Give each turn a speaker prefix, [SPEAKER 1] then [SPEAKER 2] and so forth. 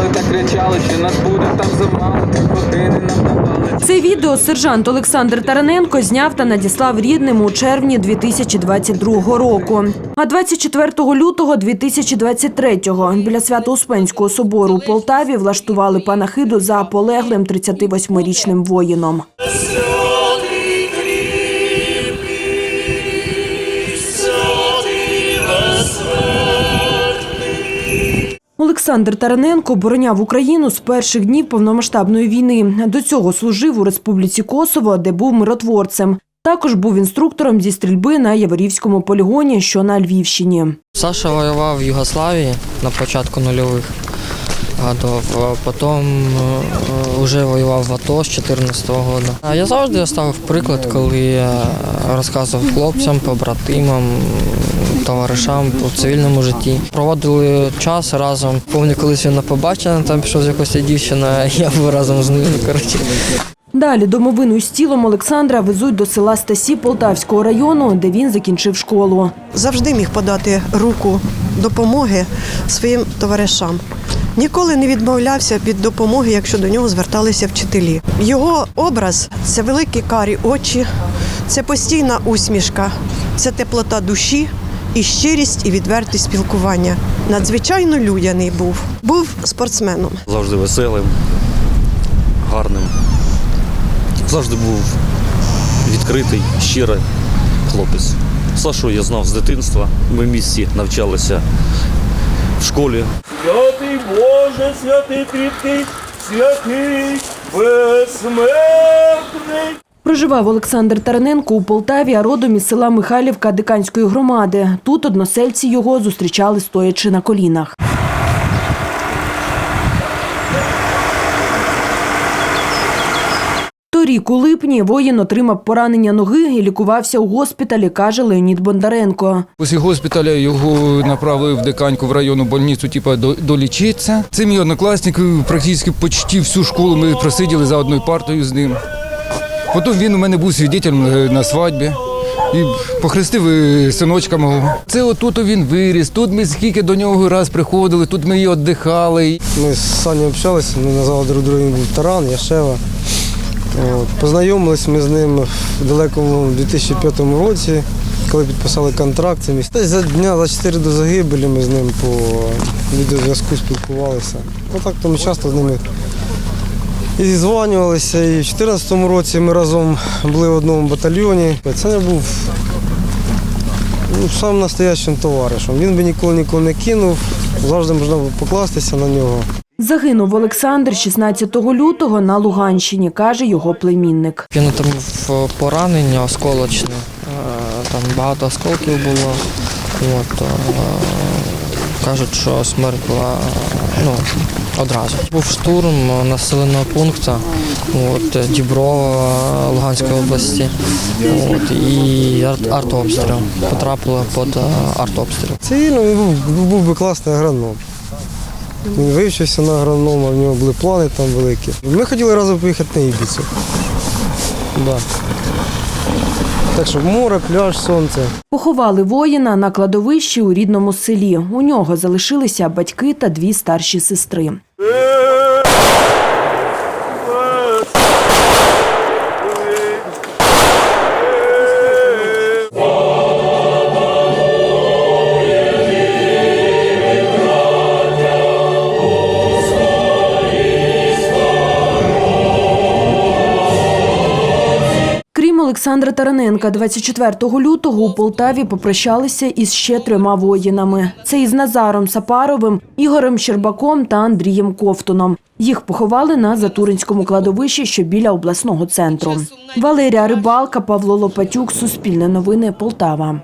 [SPEAKER 1] кричали та кричали, що нас буде там замало, години нам давали.
[SPEAKER 2] Це відео сержант Олександр Тараненко зняв та надіслав рідним у червні 2022 року. А 24 лютого 2023-го біля Свято-Успенського собору у Полтаві влаштували панахиду за полеглим 38-річним воїном. Олександр Тараненко обороняв Україну з перших днів повномасштабної війни. До цього служив у Республіці Косово, де був миротворцем. Також був інструктором зі стрільби на Яворівському полігоні, що на Львівщині.
[SPEAKER 3] Саша воював в Югославії на початку нульових годів, а потім вже воював в АТО з 14-го року. А я завжди ставив приклад, коли я розказував хлопцям, побратимам, товаришам у цивільному житті. Проводили час разом. Пам'ятаю, колись він на побачення, там пішов з якоюсь дівчиною, я був разом з ним. Коротше.
[SPEAKER 2] Далі домовину з тілом Олександра везуть до села Стасі Полтавського району, де він закінчив школу.
[SPEAKER 4] завжди міг подати руку допомоги своїм товаришам. Ніколи не відмовлявся від допомоги, якщо до нього зверталися вчителі. Його образ це великі карі очі, це постійна усмішка, це теплота душі і щирість і відвертість спілкування. Надзвичайно людяний був. Був спортсменом.
[SPEAKER 5] завжди веселим, гарним. Завжди був відкритий, щирий хлопець. Сашу я знав з дитинства. Ми в місті навчалися в школі.
[SPEAKER 6] Святий Боже, святий кріпкий, святий безсмертний.
[SPEAKER 2] Проживав Олександр Тараненко у Полтаві, а родом із села Михайлівка Диканської громади. Тут односельці його зустрічали стоячи на колінах. Торік у липні воїн отримав поранення ноги і лікувався у госпіталі, каже Леонід Бондаренко.
[SPEAKER 7] Після госпіталя його направили в диканьку в районну больницю, типу, до- долічитися. Це мій однокласник, практично почти всю школу ми просиділи за одною партою з ним. Потім він у мене був свідетелем е, на свадьбі. І похрестив е, синочка мого. Це отут він виріс. Тут ми скільки до нього раз приходили, тут ми і віддихали.
[SPEAKER 8] Ми з Саню общалися, ми назвали друг друга, він був Таран, Яшева. Познайомились ми з ним в далекому 2005 році, коли підписали контракт. Десь за дня за 4 до загибелі ми з ним по відеозв'язку спілкувалися. Отак то ми часто з ними і зізванювалися. І в 2014 році ми разом були в одному батальйоні. Це не був ну, самим настоящим товаришем. Він би ніколи нікого не кинув, завжди можна було покластися на нього.
[SPEAKER 2] Загинув Олександр 16 лютого на Луганщині, каже його племінник.
[SPEAKER 3] Він отримав поранення осколочне, е, там багато осколків було. От, е, кажуть, що смерть була ну, одразу. Був штурм населеного пункту от, Діброва Луганської області. От, і арт- артобстріл. Потрапило під е, артобстріл.
[SPEAKER 8] Цивільно був, був би класний агроном. Він вивчився на агронома, в нього були плани там великі. Ми хотіли разом поїхати на Ібіцю. Да. Так що море, пляж, сонце.
[SPEAKER 2] Поховали воїна на кладовищі у рідному селі. У нього залишилися батьки та дві старші сестри. Олександра Тараненка, 24 лютого у Полтаві попрощалися із ще трьома воїнами. Це із Назаром Сапаровим, Ігорем Щербаком та Андрієм Ковтуном. Їх поховали на Затуринському кладовищі, що біля обласного центру. Валерія Рибалка, Павло Лопатюк, Суспільне новини, Полтава.